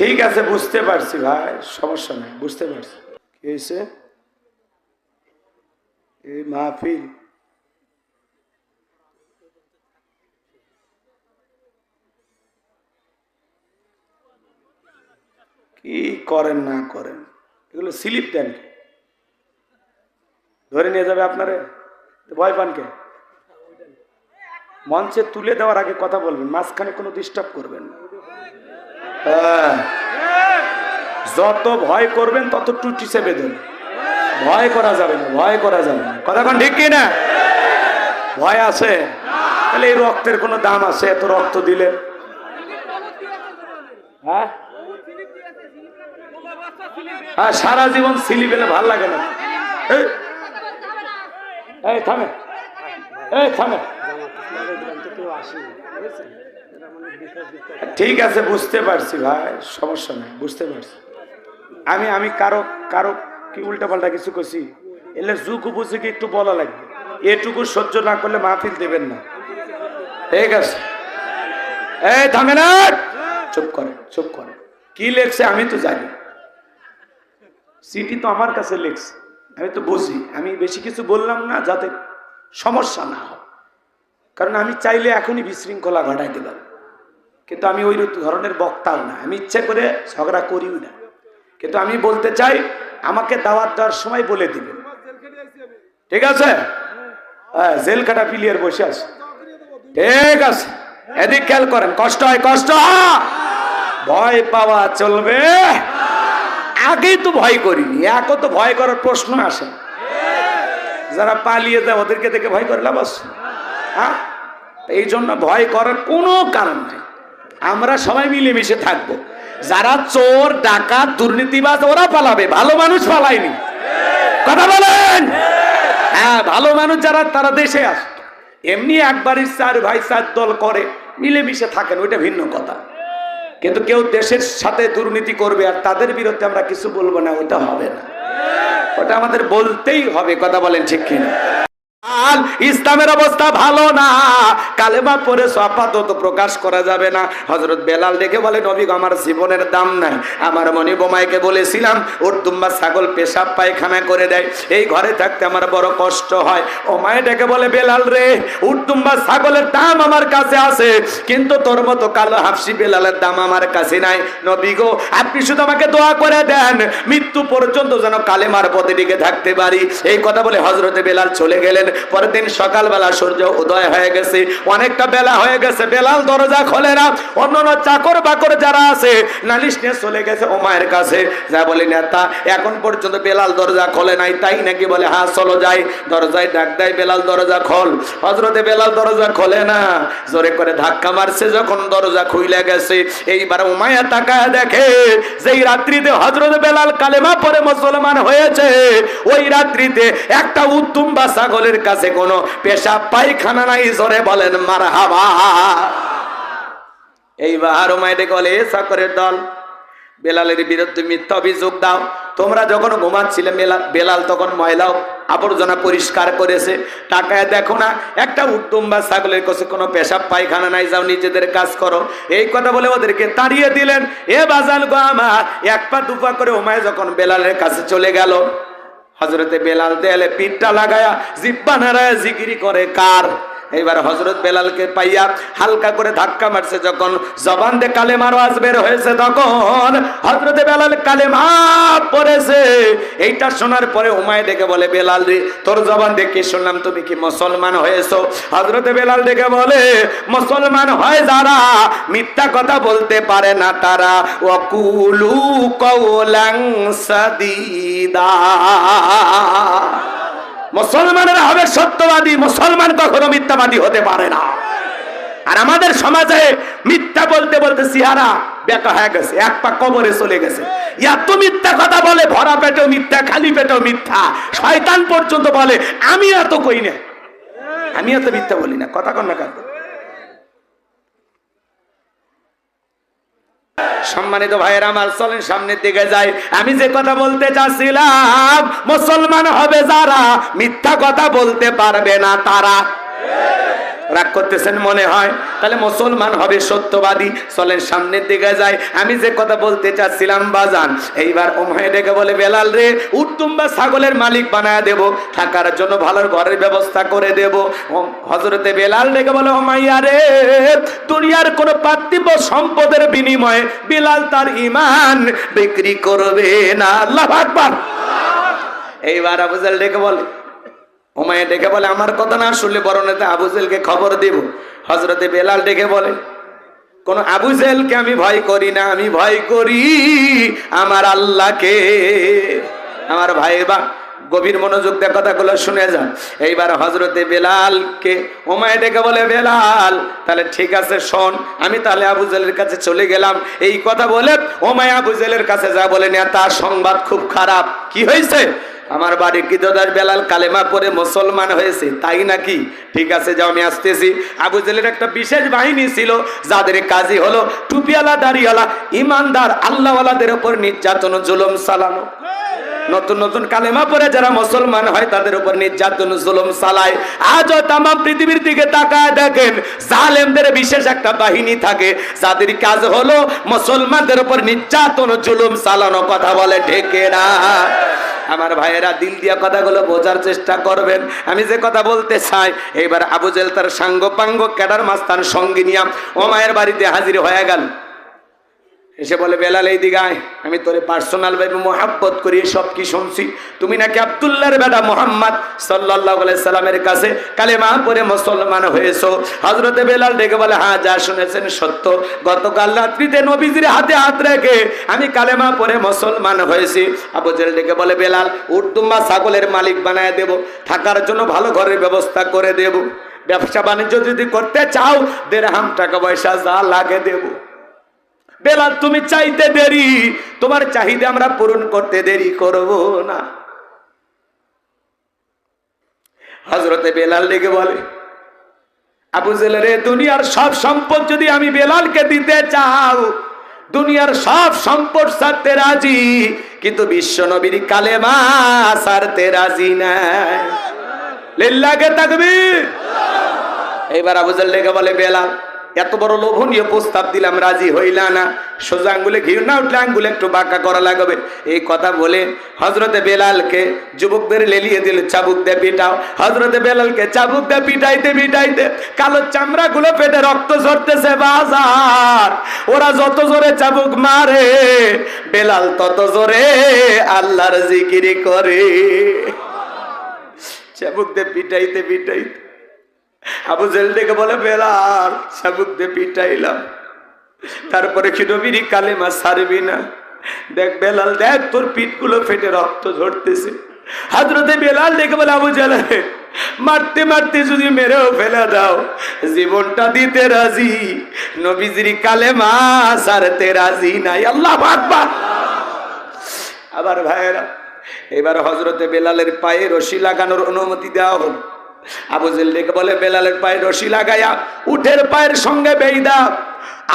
ঠিক আছে, বুঝতে পারছি ভাই, সমস্যা নেই, বুঝতে পারছি। কি মাহফিল। কি করেন, না করেন? এগুলো স্লিপ দেন ধরে নিয়ে যাবে আপনারে? ভয় পান কে? মঞ্চে তুলে দেওয়ার আগে কথা বলবেন, মাঝখানে কোনো ডিস্টার্ব করবেন হ্যাঁ। যত ভয় করবেন, তত টুটি চেপে দেন ভয় করা যাবে না, ভয় করা যাবে না। কথা কোন ঠিক কি না ভয় আছে? তাহলে এই রক্তের কোনো দাম আছে? এত রক্ত দিলে। হ্যাঁ? হ্যাঁ সারা জীবন সিলি পেলে ভালো লাগে না। এই, থামে। এই, থামে। ঠিক আছে, বুঝতে পারছি ভাই, সমস্যা নেই, বুঝতে পারছি। আমি আমি কারও কারও কি উল্টাপাল্টা কিছু করছি এলে যুগ উপযোগী একটু বলা লাগবে। এটুকু সহ্য না করলে মাহফিল দেবেন না। ঠিক আছে? এই থামে না চুপ করে চুপ করে। কি লেখছে আমি তো জানি। সিটি তো আমার কাছে লেখছে। আমি তো বুঝি। আমি বেশি কিছু বললাম না যাতে সমস্যা না হয়। কারণ আমি চাইলে এখনই বিশৃঙ্খলা ঘটাইতে পারি। কিন্তু আমি ওই ধরনের বক্তাও না। আমি ইচ্ছে করে ঝগড়া করিও না। কিন্তু আমি বলতে চাই, আমাকে দাওয়াত দেওয়ার সময় বলে দিবেন। ঠিক আছে? হ্যাঁ জেল কাটা পিলিয়ার বসে আছে। ঠিক আছে। এদিক খেয়াল করেন, কষ্ট হয়, কষ্ট ভয় পাওয়া চলবে। আগেই তো ভয় করিনি এখন তো ভয় করার প্রশ্ন আসে যারা পালিয়ে যায়, ওদেরকে দেখে ভয় করে লাভ আছে? হ্যাঁ? এই জন্য ভয় করার কোনো কারণ নাই। আমরা সবাই মিলেমিশে থাকব। যারা চোর, ডাকাত, দুর্নীতিবাজ, ওরা পালাবে। ভালো মানুষ পালায়নি। কথা বলেন? হ্যাঁ ভালো মানুষ যারা, তারা দেশে আসে এমনি একবারই চার ভাই চার দল করে, মিলেমিশে থাকেন, ওইটা ভিন্ন কথা। কিন্তু কেউ দেশের সাথে দুর্নীতি করবে আর তাদের বিরুদ্ধে আমরা কিছু বলব না ওটা হবে না। ওটা আমাদের বলতেই হবে, কথা বলেন ঠিক কিনা? ইসলামের অবস্থা ভালো না। কালেমা পরে আপাতত প্রকাশ করা যাবে না। হজরত বেলাল দেখে বলে, নবী আমার জীবনের দাম নাই। আমার মনি বোমাইকে বলেছিলাম ওর দুম্বা ছাগল পেশাব পায়খানা করে দেয়। এই ঘরে থাকতে আমার বড় কষ্ট হয়। ও মায়ে ডেকে বলে, বেলাল রে উর্দুম্বা ছাগলের দাম আমার কাছে আছে, কিন্তু তোর মতো কালো হাফসি বেলালের দাম আমার কাছে নাই। নবী গো, আপনি শুধু আমাকে দোয়া করে দেন, মৃত্যু পর্যন্ত যেন কালেমার পথে টিকে থাকতে পারি। এই কথা বলে হজরতে বেলাল চলে গেলেন। পরের দিন সকালবেলা সূর্য উদয় হয়ে গেছে। অনেকটা বেলা হয়ে গেছে, বেলাল দরজা খোলে না। অন্য অন্য চাকর বাকর যারা আছে, নালিশ নিয়ে চলে গেছে ও মায়ের কাছে। যা বলি, নেতা, এখন পর্যন্ত বেলাল দরজা খোলে নাই, তাই নাকি বলে হ্যাঁ চলো যাই। দরজায় ডাক দেয়, বেলাল দরজা খোল। হজরতে বেলাল দরজা খোলে না। জোরে করে ধাক্কা মারছে যখন দরজা খুইলে গেছে। এইবার উমায়া তাকায় দেখে, যেই রাত্রিতে হজরত বেলাল কালেমা পরে মুসলমান হয়েছে, ওই রাত্রিতে একটা উত্তম বা ছাগলের কাছে কোনো পেশাব পায়খানা নাই, জোরে বলেন মার হাবা এইবার বলে এ চাকরের দল। বেলালের বিরুদ্ধে মিথ্যা অভিযোগ দাও। তোমরা যখন ঘুমাচ্ছিলে, মেলা- বেলাল তখন ময়লা আবর্জনা পরিষ্কার করেছে। টাকায় দেখো না, একটা উত্তম বা ছাগলের কাছে কোনো পেশাব পায়খানা নাই, যাও নিজেদের কাজ করো। এই কথা বলে ওদেরকে তাড়িয়ে দিলেন। এ বাজাল গো আমার, এক পা দুপা করে ওমায় যখন বেলালের কাছে চলে গেল হজরতে বেলাল দেয়ালে পিঠটা লাগায়া জিব্বা নাড়ায় জিকিরি করে কার? এইবার হজরত বেলালকে পাইয়া হালকা করে ধাক্কা মারছে যখন জবান দে কালেমার আওয়াজ বের হয়েছে তখন হজরতে বেলাল কালেমা পড়েছে। এইটা শোনার পরে উমায় ডেকে বলে, বেলাল রে, তোর জবান দেখে শুনলাম? তুমি কি মুসলমান হয়েছো? হজরতে বেলাল ডেকে বলে, মুসলমান হয় যারা, মিথ্যা কথা বলতে পারে না তারা। ওয়াকুলু কওলাং সাদিদা। মুসলমানেরা হবে সত্যবাদী, মুসলমান কখনো মিথ্যাবাদী হতে পারে না। আর আমাদের সমাজে মিথ্যা বলতে বলতে সিহারা বেকা হয়ে গেছে, এক পা কবরে চলে গেছে। এত মিথ্যা কথা বলে, ভরা পেটেও মিথ্যা, খালি পেটেও মিথ্যা। শয়তান পর্যন্ত বলে আমি এত কই না? আমি এত মিথ্যা বলি না, কথা কন না কাকা সম্মানিত ভাইয়ের, আমার চলেন সামনের দিকে যাই। আমি যে কথা বলতে চাচ্ছিলাম, মুসলমান হবে যারা, মিথ্যা কথা বলতে পারবে না তারা। রাগ করতেছেন মনে হয়। তাহলে মুসলমান হবে সত্যবাদী। চলেন সামনের দিকে যায় আমি যে কথা বলতে চাচ্ছিলাম, বাজান, এইবার ওমায় ডেকে বলে, বেলাল রে উত্তম বা ছাগলের মালিক বানায় দেব। থাকার জন্য ভালো ঘরের ব্যবস্থা করে দেব। হজরতে বেলাল ডেকে বলে ওমাইয়া রে, দুনিয়ার কোন পার্থিব সম্পদের বিনিময়ে বেলাল তার ইমান বিক্রি করবে না। আল্লাহ আকবার। এইবার আবুজাল ডেকে বলে ওমায় ডেকে বলে, আমার কথা না শুনলে বড় নেতা আবুজেলকে খবর দেব? হজরতে বেলাল ডেকে বলে, কোন আবুজেলকে আমি ভয় করি না, আমি ভয় করি আমার আল্লাহকে। আমার ভাই বা, গভীর মনোযোগ দিয়ে কথাগুলো শুনে যান। এইবার হজরতে বেলালকে ওমায় ডেকে বলে, বেলাল, তাহলে ঠিক আছে, শোন, আমি তাহলে আবুজেলের কাছে চলে গেলাম। এই কথা বলে ওমায় আবুজেলের কাছে যা বলে তার সংবাদ খুব খারাপ। কি হয়েছে? আমার বাড়ির কিদার বেলাল কালেমা পরে মুসলমান হয়েছে, তাই নাকি? ঠিক আছে, যাও, আমি আসতেছি। আবু জেলের একটা বিশেষ বাহিনী ছিল, যাদের কাজী হলো টুপিওয়ালা, দাড়িওয়ালা, ইমানদার, আল্লাহওয়ালাদের ওপর নির্যাতন জুলুম চালানো। নতুন নতুন কালেমা পরে যারা মুসলমান হয়, তাদের উপর নির্যাতন, জুলুম চালায়। আজও তাম পৃথিবীর দিকে তাকায় দেখেন, জালেমদের বিশেষ একটা বাহিনী থাকে, যাদের কাজ হলো মুসলমানদের উপর নির্যাতন, জুলুম চালানো। কথা বলে ঢেকে না আমার ভাইয়েরা, দিল দিয়া কথাগুলো বোঝার চেষ্টা করবেন। আমি যে কথা বলতে চাই এবার আবুজেল তার সাঙ্গ পাঙ্গ ক্যাডার মাস্তান সঙ্গী নিয়া ও মায়ের বাড়িতে হাজির হয়ে গেল। এসে বলে, বেলাল এই দিগায় আমি তোরে পার্সোনাল ভাবে মোহাব্বত করি সব কি শুনছি। তুমি নাকি আবদুল্লাহর বেটা মোহাম্মদ সাল্লাহ সাল্লামের কাছে কালেমা পরে মুসলমান হয়েছো? হজরতে বেলাল ডেকে বলে হ্যাঁ যা শুনেছেন সত্য। গতকাল রাত্রিতে নবীজির হাতে হাত রেখে আমি কালেমা পরে মুসলমান হয়েছি। আবু জেল ডেকে বলে, বেলাল উর্দুম্বা ছাগলের মালিক বানায় দেব। থাকার জন্য ভালো ঘরের ব্যবস্থা করে দেব। ব্যবসা বাণিজ্য যদি করতে চাও দেড় হাম টাকা পয়সা যা লাগে দেবো। বেলাল, তুমি চাইতে দেরি। তোমার চাহিদা আমরা পূরণ করতে দেরি করব না। হজরতে বেলাল ডেকে বলে, আবু রে দুনিয়ার সব সম্পদ যদি আমি বেলালকে দিতে চাও, দুনিয়ার সব সম্পদ ছাড়তে রাজি, কিন্তু বিশ্ব নবীর কালেমা সারতে রাজি নাই। লিল্লাকে তাকবীর। এইবার আবুজাল ডেকে বলে, বেলাল এত বড় লোভনীয় প্রস্তাব দিলাম, রাজি হইলা না। সোজা আঙ্গুলে ঘিউ না উঠলে আঙ্গুলে একটু বাঁকা করা লাগবে। এই কথা বলে হজরতে বেলালকে যুবকদের লেলিয়ে দিল, চাবুক দিয়ে পিটাও। হজরতে বেলালকে, চাবুক দিয়ে পিটাইতে পিটাইতে। কালো চামড়া গুলো পেটে রক্ত ঝরতেছে বাজার। ওরা যত জোরে চাবুক মারে, বেলাল তত জোরে আল্লাহর জিকিরি করে। চাবুক দিয়ে পিটাইতে পিটাইতে। আবু জেল থেকে বলে, বেলাল সাবুক দিয়ে পিটাইলাম। তারপরে কি নবীর কালেমা সারবি না। দেখ বেলাল, দেখ তোর পিঠগুলো ফেটে রক্ত ঝরতেছে। হাজরতে বেলাল দেখে বলে, আবু জালা, মারতে মারতে যদি মেরেও ফেলে দাও, জীবনটা দিতে রাজি, নবীজির কালেমা সারতে রাজি নাই। আল্লাহ আকবার! আবার ভাইয়েরা, এবার হজরতে বেলালের পায়ে রশি লাগানোর অনুমতি দেওয়া হলো। আবুজেল ডেকে বলে বেলালের পায়ে রশি লাগাইয়া উঠের পায়ের সঙ্গে বেইদা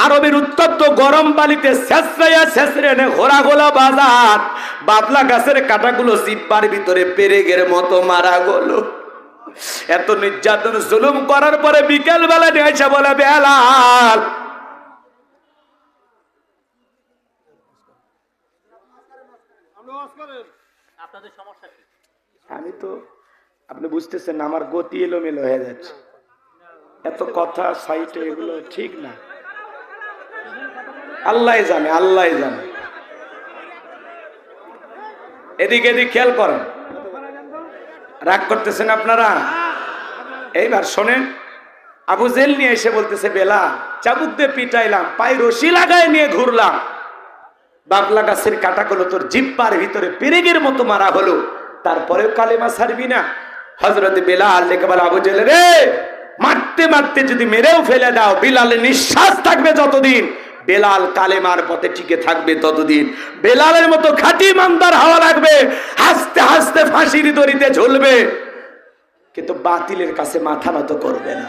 আরবের উত্তপ্ত গরম বালিতে শেষরাইয়া শেষরে এনে ঘোরা গোলা বাজার বাবলা গাছের কাটাগুলো জিব্বার ভিতরে পেরেগের মতো মারা গেল। এত নির্যাতন জুলুম করার পরে বিকেল বেলা নিয়ে এসে বলে বেলাল। আমি তো আপনি বুঝতেছেন আমার গতি এলোমেলো হয়ে যাচ্ছে। এত কথা, সাইটে এগুলো ঠিক না। আল্লাহ জানে আল্লাহ জানে। এদিকে এদিক খেয়াল করেন। রাগ করতেছেন আপনারা? এইবার শোনেন, আবু জেল নিয়ে এসে বলতেছে, বেলা, চাবুক দিয়ে পিটাইলাম, পায়ে রশি লাগায় নিয়ে ঘুরলাম। বাবলা গাছের কাটাগুলো তোর জিব্বার ভিতরে পেরেগের মতো মারা হলো। তারপরেও কালেমা ছাড়বি না। হজরত বেলাল ডেকে বলে, আবু জেলে রে, মারতে মারতে যদি মেরেও ফেলে দাও, বিলালের নিঃশ্বাস থাকবে যতদিন, বেলাল কালেমার পথে টিকে থাকবে ততদিন, বেলালের মতো খাঁটি মান্দার হাওয়া লাগবে, হাসতে হাসতে ফাঁসির দড়িতে ঝুলবে, কিন্তু বাতিলের কাছে মাথা নত করবে না।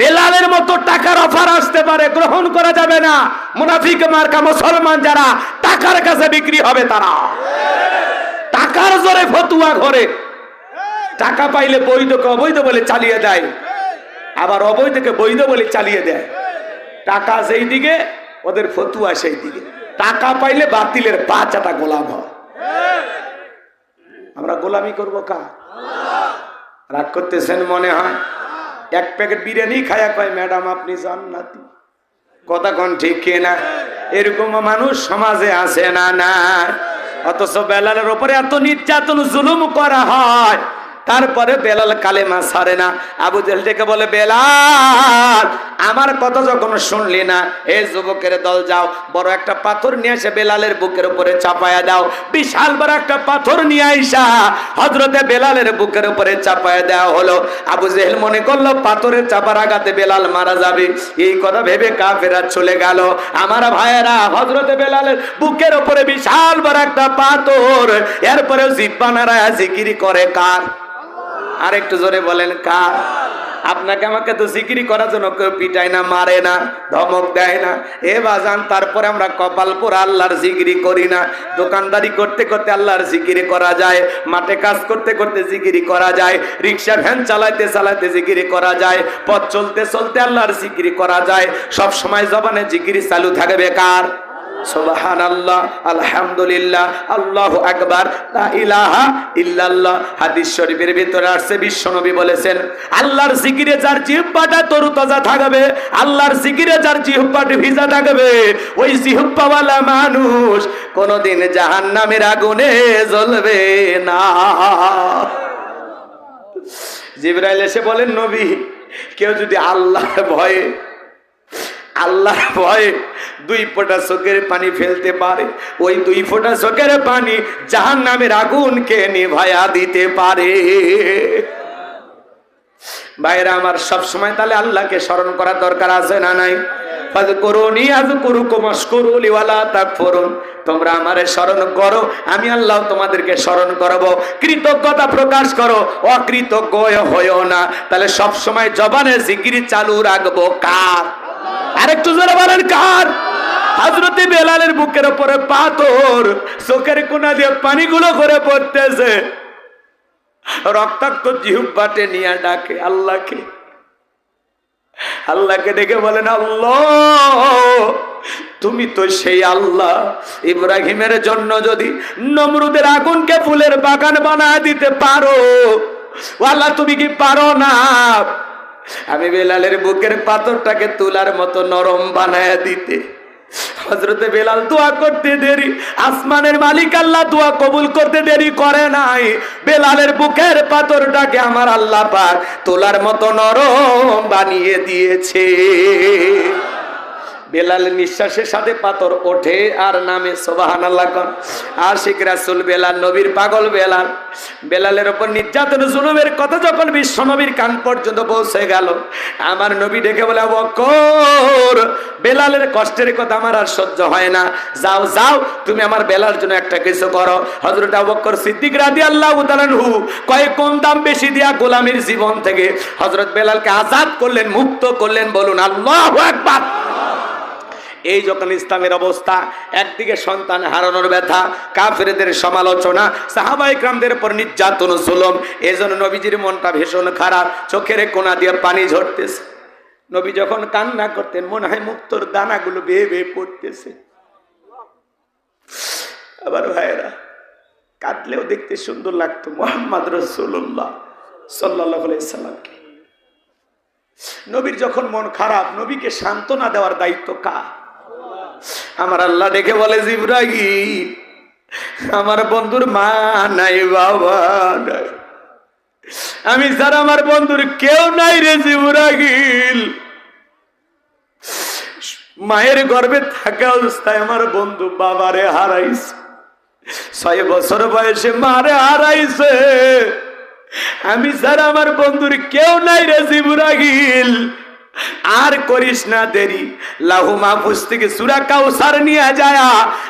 বেলালের মতো টাকার অফার আসতে পারে, গ্রহণ করা যাবে না। মুনাফিক মার্কা মুসলমান যারা, টাকার কাছে বিক্রি হবে তারা। টাকার জোরে ফতুয়া ঘরে টাকা পাইলে বৈধকে অবৈধ বলে চালিয়ে দেয়, আবার অবৈধকে বৈধ বলে চালিয়ে দেয়। টাকা সেই দিকে, ওদের ফতুয়া সেই দিকে। টাকা পাইলে বাতিলের পা চাটা গোলাম হয়। আমরা গোলামি করব কা রাগ করতেছেন মনে হয়? এক প্যাকেট বিরিয়ানি খায়া কয়, ম্যাডাম, আপনি জান্নাতি। কথা কোন ঠিক কে না? এরকম মানুষ সমাজে আছে না না অথচ বেলালের ওপরে এত নির্যাতন, জুলুম করা হয়। তারপরে বেলাল কালেমা সারে না। আবু জেল ডেকে বলে, বেলাল, আমার কথা যখন শুনলি না, এ যুবকের দল যাও, বড় একটা পাথর নিয়ে এসে বেলালের বুকের উপরে চাপায়া দাও, বিশাল বড় একটা পাথর নিয়ে আইসা হজরতে বেলালের বুকের উপরে চাপায়া দেওয়া হলো। আবু জেহেল মনে করল পাথরের চাপার আঘাতে বেলাল মারা যাবে। এই কথা ভেবে কাফেরা চলে গেল। আমার ভাইয়েরা হজরতে বেলালের বুকের উপরে বিশাল বড় একটা পাথর, এরপরেও জিব্বানারা জিকিরি করে কার? আর একটু জোরে বলেন কার আপনাকে আমাকে তো জিকিরি করার জন্য কেউ পিটায় না, মারে না, ধমক দেয় না। এ বাজান, তারপরে আমরা কপাল পোড়া, আল্লাহর জিকিরি করি না। দোকানদারি করতে করতে আল্লাহর জিকিরি করা যায়, মাঠে কাজ করতে করতে জিকিরি করা যায় রিক্সা ভ্যান চালাইতে চালাইতে জিকিরি করা যায়, পথ চলতে চলতে আল্লাহর জিকিরি করা যায়। সব সময় জবানে জিকিরি চালু থাকে বেকার সুবহান আল্লাহ আলহামদুলিল্লাহ, আল্লাহ আকবার ইলাহা ইল্লাল্লাহ। হাদিস শরীফের ভিতরে আসছে, বিশ্বনবী বলেছেন, আল্লাহর জিকিরে যার জিহ্বাটা তরুতাজা থাকবে, আল্লাহর জিকিরে যার জিহ্বাটা ভিজা থাকবে, ওই জিহ্বাওয়ালা মানুষ কোনোদিন জাহান্নামের আগুনে জ্বলবে না। জিবরাইল এসে বলেন, নবী, কেউ যদি আল্লাহর ভয়ে আল্লাহর ভয়ে দুই ফোঁটা চোখের পানি ফেলতে পারে। ওই দুই ফোঁটা চোখের পানি জাহান নামের আগুনকে নিভায়া দিতে পারে। ভাইরা আমার সব সময় তাহলে আল্লাহকে স্মরণ করার দরকার আছে না নাই? তোমরা আমারে স্মরণ করো, আমি আল্লাহ তোমাদেরকে স্মরণ করব। কৃতজ্ঞতা প্রকাশ করো, অকৃতজ্ঞ হয়েও না। তাহলে সব সময় জবানে জিকিরি চালু রাখব কার? আরেকটু জোরে বলেন, কার? হাজরতে বেলালের বুকের উপরে পাথর, চোখের কোনা দিয়ে পানিগুলো করে পড়তেছে। রক্তাক্ত জিহুব্বাটে নিয়ে ডাকে আল্লাহকে। আল্লাহকে ডেকে বলেন, আল্লাহ, তুমি তো সেই আল্লাহ। ইব্রাহিমের জন্য যদি নমরুদের আগুনকে ফুলের বাগান বানায় দিতে পারো আল্লাহ তুমি কি পারো না? আমি বেলালের বুকের পাথরটাকে তুলার মতো নরম বানায় দিতে। হজরতে বেলাল দোয়া করতে দেরি, আসমানের মালিক আল্লাহ দোয়া কবুল করতে দেরি করে নাই। বেলালের বুকের পাথরটাকে আমার আল্লাহ পাক তোলার মতো নরম বানিয়ে দিয়েছে। বেলাল নিঃশ্বাসের সাথে পাথর ওঠে আর নামে সোবাহান আল্লাহ কন। আশিক রাসুল বেলাল, নবীর পাগল বেলাল। বেলালের ওপর নির্যাতন, জুলুমের কথা যখন বিশ্ব নবীর কান পর্যন্ত পৌঁছে গেল, আমার নবী ডেকে বলে বকর, বেলালের কষ্টের কথা আমার আর সহ্য হয় না। যাও যাও, তুমি আমার বেলার জন্য একটা কিছু করো। হজরত বকর সিদ্দিক রাদি আল্লাহ হু কয়েক কম দাম বেশি দিয়া গোলামের জীবন থেকে হজরত বেলালকে আজাদ করলেন, মুক্ত করলেন, বলুন, আল্লাহ একবার এই যখন ইসলামের অবস্থা, একদিকে সন্তান হারানোর ব্যথা, কাফেরদের সমালোচনা সাহাবাইকরামদের উপর নির্যাতন জুলম জন্য নবীজির মনটা ভীষণ খারাপ, চোখের কোনা দিয়ে পানি ঝরতেছে। নবী যখন কান্না করতেন, মনে হয় মুক্তর দানাগুলো বেয়ে বেয়ে পড়তেছে। আবার ভাইয়েরা, কাঁদলেও দেখতে সুন্দর লাগতো মোহাম্মদ রসুল্লাহ সাল্লাহ সাল্লামকে। নবীর যখন মন খারাপ, নবীকে সান্ত্বনা দেওয়ার দায়িত্ব কা আমার আল্লাহ ডেকে বলে জিব্রাহিম আমার বন্ধুর মা নাই, বাবা নাই। আমি স্যার আমার বন্ধুর কেউ নাই রে জিব্রাহিল মায়ের গর্ভে থাকা অবস্থায় আমার বন্ধু বাবারে হারাইছে। ছয় বছর বয়সে মারে হারাইছে। আমি স্যার আমার বন্ধুর কেউ নাই রে জিবুরাগিল আর করিস না দেরি। লাহু মাহফুজ থেকে সুরা কাউসার নিয়ে যায়।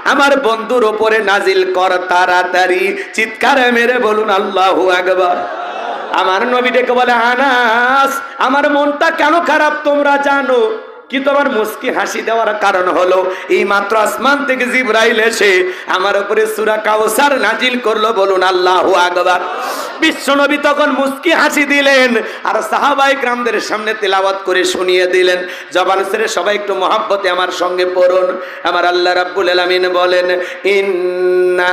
আমার বন্ধুর ওপরে নাজিল কর তাড়াতাড়ি। চিৎকারে মেরে বলুন, আল্লাহু আকবার। আমার নবী ডেকে বলে, আনাস, আমার মনটা কেন খারাপ তোমরা জানো? কি তোমার মুস্কি হাসি দেওয়ার কারণ হলো? এই মাত্র আসমান থেকে জিব্রাইল এসে আমার উপরে সুরা কাউসার নাজিল করল, বলুন আল্লাহু আকবার। বিশ্বনবী তখন মুস্কি হাসি দিলেন আর সাহাবাই গ্রামদের সামনে তেলাওয়াত করে শুনিয়ে দিলেন। জবান ছেড়ে সবাই একটু মহাব্বতে আমার সঙ্গে পড়ুন। আমার আল্লাহ রাব্বুল আলামিন বলেন, ইন্না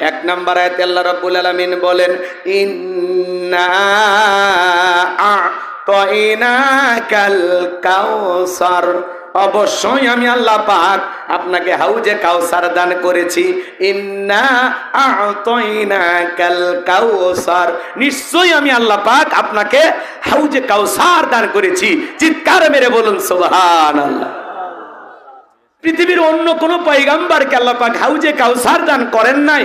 এক নাম্বার আয়াতে আল্লাহ রাব্বুল আলামিন বলেন, ইন্না আ'তাইনাকাল কাউসার অবশ্যই আমি আল্লাহ পাক আপনাকে হাউজে কাউসার দান করেছি। ইন্না আ'তাইনাকাল কাউসার নিশ্চয়ই আমি আল্লাহ পাক আপনাকে হাউজে কাউসার দান করেছি। চিৎকার মেরে বলুন, সুবহানাল্লাহ। পৃথিবীর অন্য কোন পয়গাম্বারকে আল্লাপাক হাউজে কাউসার দান করেন নাই।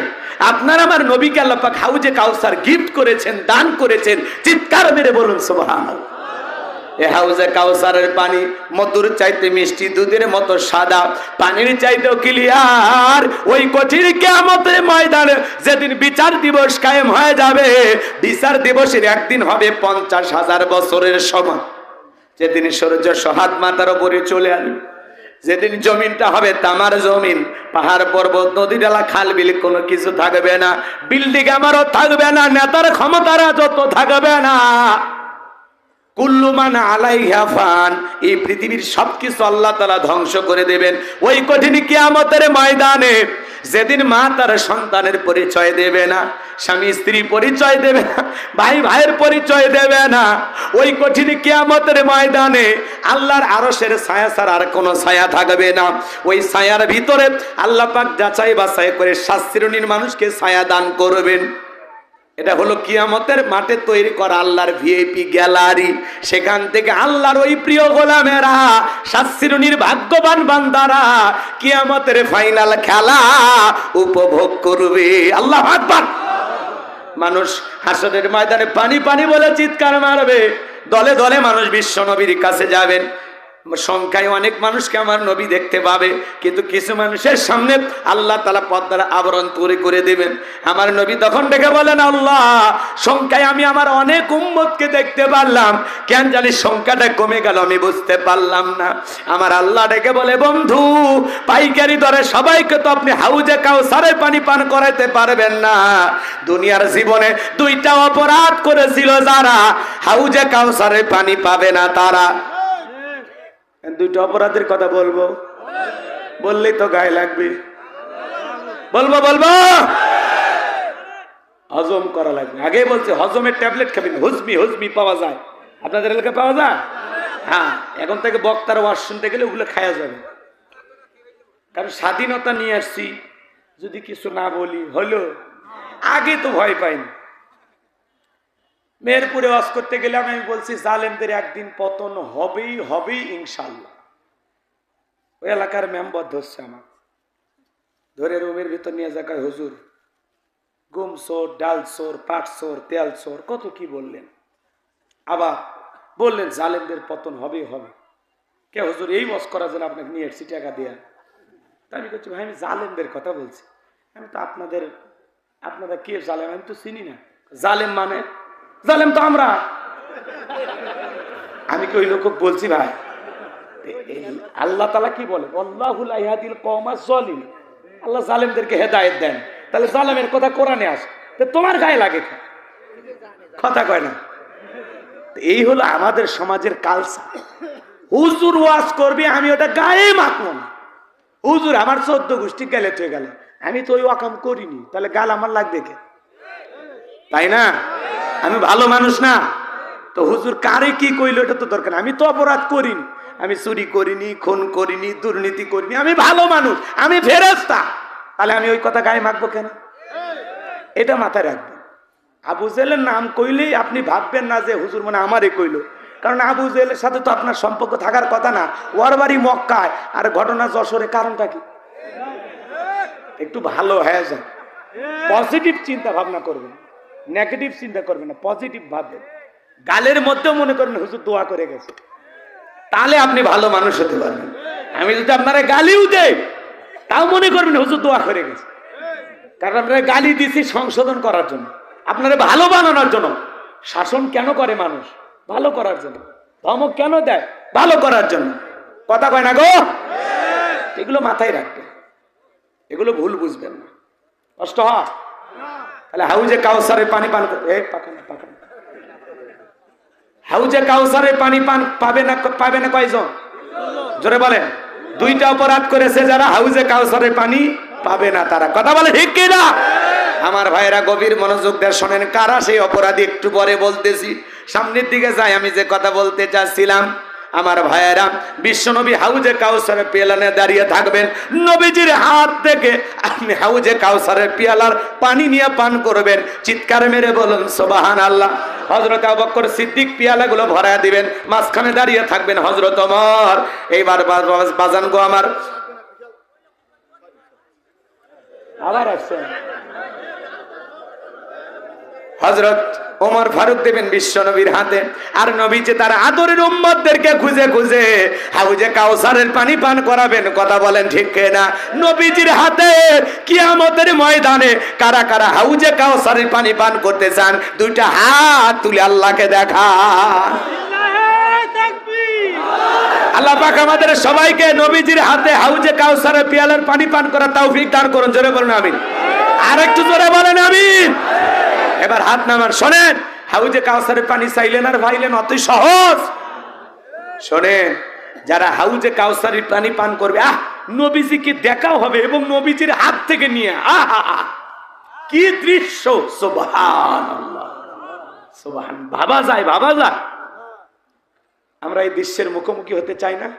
আপনার আমার নবীকে আল্লাপাক হাউজে কাউসার গিফট করেছেন, দান করেছেন। চিৎকার মেরে বলুন সুবহান এ হাউজে কাউসারের পানি মধুর চাইতে মিষ্টি, দুধের মতো সাদা, পানির চাইতেও ক্লিয়ার ওই কঠিন কেয়ামতের ময়দানে যেদিন বিচার দিবস কায়েম হয়ে যাবে, বিচার দিবসের একদিন হবে পঞ্চাশ হাজার বছরের সময়। যেদিন সূর্য সহাত মাতার উপরে চলে আসবে। যেদিন জমিনটা হবে তামার জমিন, পাহাড় পর্বত, নদী ডালা খাল বিল, কোনো কিছু থাকবে না। বিল্ডিং আমারও থাকবে না, নেতার ক্ষমতারা যত থাকবে না। কুল্লুমান আলাইহা ফান, এই পৃথিবীর সবকিছু আল্লাহ তালা ধ্বংস করে দেবেন। ওই কঠিন কিয়ামতের ময়দানে যেদিন মা তার সন্তানের পরিচয় দেবে না, স্বামী স্ত্রী পরিচয় দেবে না, ভাই ভাইয়ের পরিচয় দেবে না, ওই কঠিন কিয়ামতের ময়দানে আল্লাহর আরশের ছায়া ছাড়া আর কোনো ছায়া থাকবে না। ওই ছায়ার ভিতরে আল্লাহ পাক যাচাই বাছাই করে শাস্ত্রীর মানুষকে ছায়া দান করবেন। এটা হলো কিয়ামতের মাঠে তৈরি করা আল্লাহর ভিআইপি গ্যালারি। সেখান থেকে আল্লাহর ওই প্রিয় গোলামেরা শাস্ত্রীর ভাগ্যবান বান্দারা কিয়ামতের ফাইনাল খেলা উপভোগ করবে। আল্লাহ আকবার! মানুষ হাসনের ময়দানে পানি পানি বলে চিৎকার মারবে। দলে দলে মানুষ বিশ্ব নবীর কাছে যাবেন। সংখ্যায় অনেক মানুষকে আমার নবী দেখতে পাবে। কিন্তু কিছু মানুষের সামনে আল্লাহ তালা পদ্মার আবরণ তৈরি করে দেবেন। আমার নবী তখন ডেকে বলেন, আল্লাহ, সংখ্যায় আমি আমার অনেক উম্মতকে দেখতে পারলাম। কেন জানি সংখ্যাটা কমে গেল, আমি বুঝতে পারলাম না। আমার আল্লাহ ডেকে বলে, বন্ধু, পাইকারি দরে সবাইকে তো আপনি হাউজে কাউ সারে পানি পান করাইতে পারবেন না। দুনিয়ার জীবনে দুইটা অপরাধ করেছিল যারা হাউজে কাউ সারে পানি পাবে না তারা। দুইটা অপরাধের কথা বলব। বললেই তো গায়ে লাগবে। বলব বলব। হজম করা লাগবে। আগে বলছে, হজমের ট্যাবলেট খাবেন হুজমি হুজমি পাওয়া যায়। আপনাদের এলাকায় পাওয়া যায়? হ্যাঁ এখন থেকে বক্তার ওয়াজ শুনতে গেলে ওগুলো খাওয়া যাবে। কারণ স্বাধীনতা নিয়ে আসছি। যদি কিছু না বলি হলো আগে তো ভয় পাইনি। মেহেরপুরে ওয়াজ করতে গেলাম আমি বলছি, জালেমদের একদিন পতন হবেই হবেই ইনশাল্লাহ ওই এলাকার মেম্বার ধরছে আমার। ধরে রুমের ভিতর নিয়ে যাকায় হুজুর, গুম চোর, ডাল চোর, পাট চোর, তেল চোর, কত কি বললেন? আবার বললেন, জালেমদের পতন হবেই হবে। কে, হুজুর, এই ওয়াজ করার জন্য আপনাকে নিয়ে এসছি টাকা দেয়া। তা আমি বলছি ভাই, আমি জালেমদের কথা বলছি। আমি তো আপনাদের, আপনারা কে জালেম? আমি তো চিনি না। জালেম মানে জালেম তো আমরা। আমি কি ওই লোক বলছি ভাই? আল্লাহ তালা কি বলে? আল্লাহুল কওমা জলিম আল্লাহ জালেমদেরকে হেদায়েত দেন। তাহলে জালেমের কথা কোরআনে আসে। তোমার গায়ে লাগে কথা কয় না। এই হলো আমাদের সমাজের কালচার হুজুর ওয়াজ করবে, আমি ওটা গায়ে মাখবো না। হুজুর আমার চোদ্দ গোষ্ঠী গেলে তো গেল। আমি তো ওই ওয়াকাম করিনি। তাহলে গাল আমার লাগবে কে? তাই না? আমি ভালো মানুষ না। তো হুজুর কারে কি কইলো এটা তো দরকার আমি তো অপরাধ করিনি। আমি চুরি করিনি, খুন করিনি, দুর্নীতি করিনি। আমি ভালো মানুষ, আমি ফেরেস্তা তাহলে আমি ওই কথা গায়ে মাখবো কেন? এটা মাথায় রাখবেন আবু জেলের নাম কইলেই আপনি ভাববেন না যে হুজুর মানে আমারই কইলো। কারণ আবু জেলের সাথে তো আপনার সম্পর্ক থাকার কথা না। ওর বাড়ি মক্কায়। আর ঘটনা যশোরে কারণটা কি? একটু ভালো হয়ে যায় পজিটিভ চিন্তা ভাবনা করবেন। নেগেটিভ চিন্তা করবেন না পজিটিভ ভাববেন। গালের মধ্যেও মনে করবেন হুজুর দোয়া করে গেছে। তাহলে আপনি ভালো মানুষ হতে পারবেন। আমি যদি আপনারা গালিও দেই, তাও মনে করবেন হুজুর দোয়া করে গেছে। কারণ আপনারা গালি দিছি সংশোধন করার জন্য। আপনারা ভালো বানানোর জন্য। শাসন কেন করে মানুষ? ভালো করার জন্য। ধমক কেন দেয়? ভালো করার জন্য। কথা কয় না গো? এগুলো মাথায় রাখবেন। এগুলো ভুল বুঝবেন না। কষ্ট হয়? তাহলে হাউজে কাউসারে পানি পান এই পাকান পাকান হাউজে কাউসারে পানি পান পাবে না পাবে না কয়জন? জোরে বলেন। দুইটা অপরাধ করেছে যারা হাউজে কাউসারের পানি পাবে না তারা। কথা বলে ঠিক কিনা আমার ভাইয়েরা গভীর মনোযোগ দিয়ে শোনেন, কারা সেই অপরাধী? একটু পরে বলতেছি। সামনের দিকে যাই, আমি যে কথা বলতে চাচ্ছিলাম আমার ভাইয়েরা, বিশ্বনবী হাউজে কাউসারের পেলানে দাঁড়িয়ে থাকবেন। নবীজির হাত থেকে আপনি হাউজে কাউসারের পেয়ালার পানি নিয়ে পান করবেন। চিৎকার মেরে বলুন সোবাহান আল্লাহ হজরত আবক্কর সিদ্দিক পিয়ালাগুলো ভরায় দিবেন। মাঝখানে দাঁড়িয়ে থাকবেন হজরত অমর এইবার বাজান গো আমার। আবার আসছেন। হজরত ওমর ফারুক দেবেন বিশ্ব নবীর হাতে। আর নবী যে তার আদরের উম্মতদেরকে খুঁজে খুঁজে হাউজে কাউসারের পানি পান করাবেন। কথা বলেন ঠিক না নবীজির হাতে কিয়ামতের ময়দানে কারা কারা হাউজে কাউসারের পানি পান করতে চান, দুইটা হাত তুলে আল্লাহকে দেখা আল্লাহ পাক আমাদের সবাইকে নবীজির হাতে হাউজে কাউসারের পিয়ালের পানি পান করার তৌফিক দান করুন। জোরে বলুন, আমিন। আর একটু জোরে বলেন, আমিন। এবার হাত নামান শোনেন, হাউজে কাউসারের পানি চাইলেন আর ভাইলেন, অতি সহজ। শোনেন, যারা হাউজে কাউসারের পানি পান করবে, আহ, নবীজিকে দেখাও হবে এবং নবীজির হাত থেকে নিয়ে, আহা কি দৃশ্য সুবহান সুবহান, ভাবা যায় ভাবা যায়। আমরা এই দৃশ্যের মুখোমুখি হতে চাই না।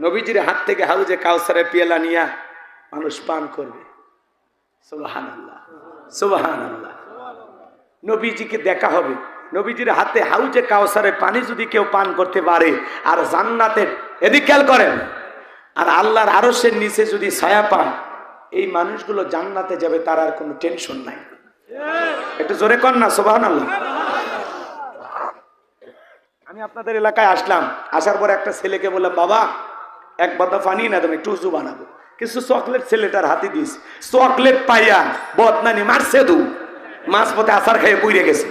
নবীজির হাত থেকে হাউজে কাউসারের পিয়ালা নিয়া মানুষ পান করবে। সুবহান আল্লাহ সুবহান আল্লাহ নবীজিকে দেখা হবে। নবীজির হাতে হাউজে কাউসারে পানি যদি কেউ পান করতে পারে, আর জান্নাতের এদিক খেয়াল করেন, আর আল্লাহর আরসের নিচে যদি ছায়া পান, এই মানুষগুলো জান্নাতে যাবে, তার আর কোনো টেনশন নাই। একটু জোরে কর না সোবাহান আল্লাহ আমি আপনাদের এলাকায় আসলাম, আসার পর একটা ছেলেকে বললাম, বাবা, এক বাদা পানি না, তুমি একটু উজু বানাবো। কিছু চকলেট ছেলেটার হাতে দিস, চকলেট পাইয়া বদনানি মারছে দু মাছ পথে আসার খেয়ে পুড়ে গেছে।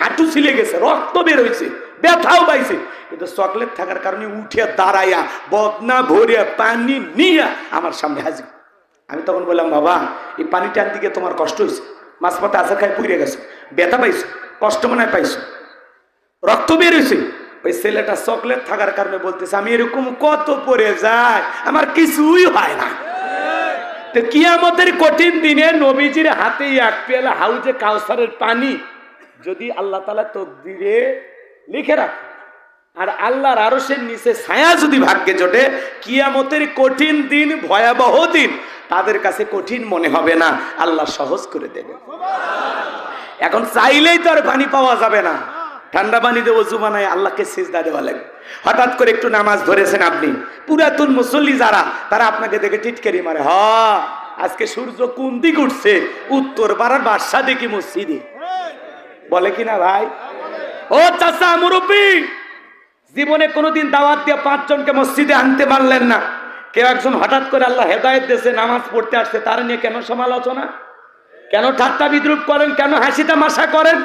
হাঁটু ছিলে গেছে, রক্ত বের হয়েছে ব্যথাও পাইছে। কিন্তু চকলেট থাকার কারণে উঠে দাঁড়াইয়া, বদনা ভরে পানি নিয়ে আমার সামনে হাজির। আমি তখন বললাম, বাবা, এই পানিটার দিকে তোমার কষ্ট হয়েছে মাছ পথে আসার খায় পুড়ে গেছে। ব্যথা পাইছো, কষ্ট মনে পাইছো। রক্ত বের হয়েছে ওই ছেলেটা চকলেট থাকার কারণে বলতেছে, আমি এরকম কত পরে যাই, আমার কিছুই হয় না। কিয়ামতের কঠিন দিনে নবীজির হাতে এক পেলা হাউজে কাউসারের পানি যদি আল্লাহ তালা তকদিরে লিখে রাখে, আর আল্লাহর আরসের নিচে ছায়া যদি ভাগ্যে জোটে, কিয়ামতের কঠিন দিন, ভয়াবহ দিন, তাদের কাছে কঠিন মনে হবে না, আল্লাহ সহজ করে দেবে। এখন চাইলেই তো আর পানি পাওয়া যাবে না। ঠান্ডা পানিতে অজু বানায় আল্লাহকে সিজদা দেওয়া লাগবে। হঠাৎ করে একটু নামাজ ধরেছেন আপনি। পুরাতন মুসল্লি যারা, তারা আপনাকে দেখে টিটকারি মারে, হ, আজকে সূর্য কোন দিক উঠছে? উত্তর পাড়ার বাদশা দেখি মসজিদে। বলে কিনা ভাই? ও চাচা, মুরব্বী, জীবনে কোনোদিন দাওয়াত দিয়ে পাঁচজনকে মসজিদে আনতে পারলেন না। কেউ একজন হঠাৎ করে আল্লাহ হেদায়ত দেশে নামাজ পড়তে আসছে, তার নিয়ে কেন সমালোচনা? কেন ঠাট্টা বিদ্রুপ করেন? কেন হাসি তামাশা করেন?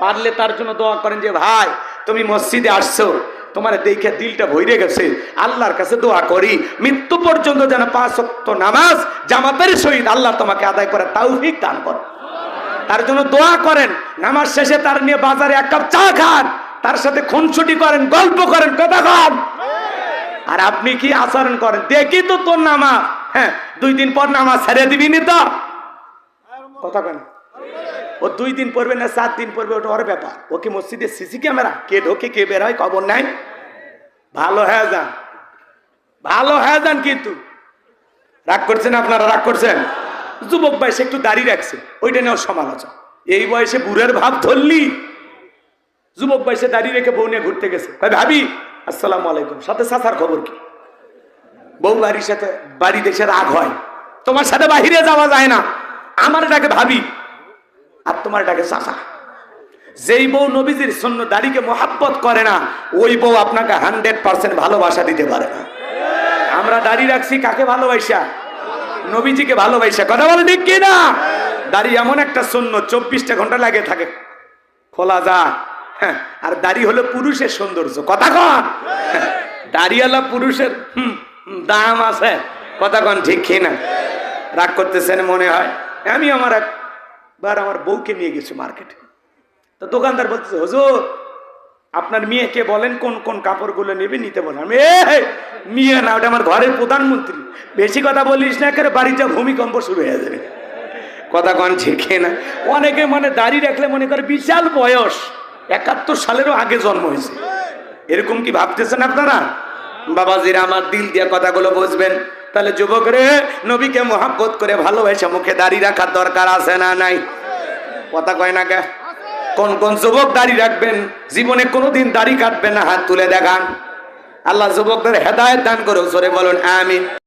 পারলে তার জন্য দোয়া করেন যে, ভাই, তুমি মসজিদে আসছো তোমার দেখে দিলটা ভইরে গেছে। আল্লাহর কাছে দোয়া করি, মৃত্যু পর্যন্ত যেন পাঁচ ওয়াক্ত নামাজ জামাতের সহিত আল্লাহ তোমাকে আদায় করে তৌফিক দান করে তার জন্য দোয়া করেন, নামাজ শেষে তার নিয়ে বাজারে এক কাপ চা খান, তার সাথে খুনছুটি করেন, গল্প করেন, কথা খান আর আপনি কি আচরণ করেন? দেখি তো তোর নামাজ। হ্যাঁ দুই দিন পর নামাজ ছেড়ে দিবি নি তো? কথা কেন। ও দুই দিন পড়বে না, সাত দিন পড়বে, ওটা ওর ব্যাপার। ও কি মসজিদে সিসি ক্যামেরা? কে ঢোকে, কে বের হয়, খবর নাই? ভালো হয়ে যান। ভালো হয়ে যান কিন্তু। রাগ করছেন আপনারা, রাগ করছেন? যুবক বয়সে একটু দাঁড়িয়ে রাখছে, ওইটা নিয়েও সমালোচনা এই বয়সে বুড়ের ভাব ধরলি? যুবক বয়সে দাঁড়িয়ে রেখে বউ নিয়ে ঘুরতে গেছে। ভাই ভাবি, আসসালামু আলাইকুম। সাথে সাসার খবর কি? বউ বাড়ির সাথে বাড়ি দেশে রাগ হয়। তোমার সাথে বাহিরে যাওয়া যায় না। আমার ডাকে, ভাবি আর তোমার ডাকে চাচা। যেই বউ নবীজির শূন্য দাড়িকে মহাব্বত করে না ওই বউ আপনাকে হান্ড্রেড পার্সেন্ট ভালোবাসা দিতে পারে না। আমরা দাড়ি রাখছি কাকে ভালোবাসা? নবীজিকে ভালোবাসা। কথা বলে ঠিক কি না? দাড়ি এমন একটা শূন্য চব্বিশটা ঘণ্টা লাগে থাকে। খোলা যা। হ্যাঁ, আর দাড়ি হলো পুরুষের সৌন্দর্য। কথা কন। দাড়িওয়ালা পুরুষের দাম আছে। কথা কন ঠিক কি না? রাগ করতেছেন মনে হয়? আমি আমার একবার আমার বউকে নিয়ে গেছে মার্কেটে তো দোকানদার বলতেছে হুজুর আপনার মেয়েকে বলেন কোন কোন কাপড়গুলো নেবে নিতে বলেন। আমি "এ, মেয়ে না ওটা আমার ঘরের প্রধানমন্ত্রী। বেশি কথা বলিস না করে বাড়িতে ভূমিকম্প শুরু হয়ে যাবে। কথা কন ঠিক না। অনেকে মানে দাড়ি রাখলে মনে করে বিশাল বয়স একাত্তর সালেরও আগে জন্ম হয়েছে। এরকম কি ভাবতেছেন আপনারা? বাবাজিরা আমার দিল দিয়ে কথাগুলো বুঝবেন। তাহলে যুবক রে নবীকে মহাব্বত করে ভালোবাসা মুখে দাড়ি রাখার দরকার আছে না নাই? কথা কয় না কে? কোন কোন যুবক দাড়ি রাখবেন? জীবনে কোনোদিন দাড়ি কাটবেন না, হাত তুলে দেখান। আল্লাহ যুবকদের হেদায়ত দান করে সরে বলুন, আমিন।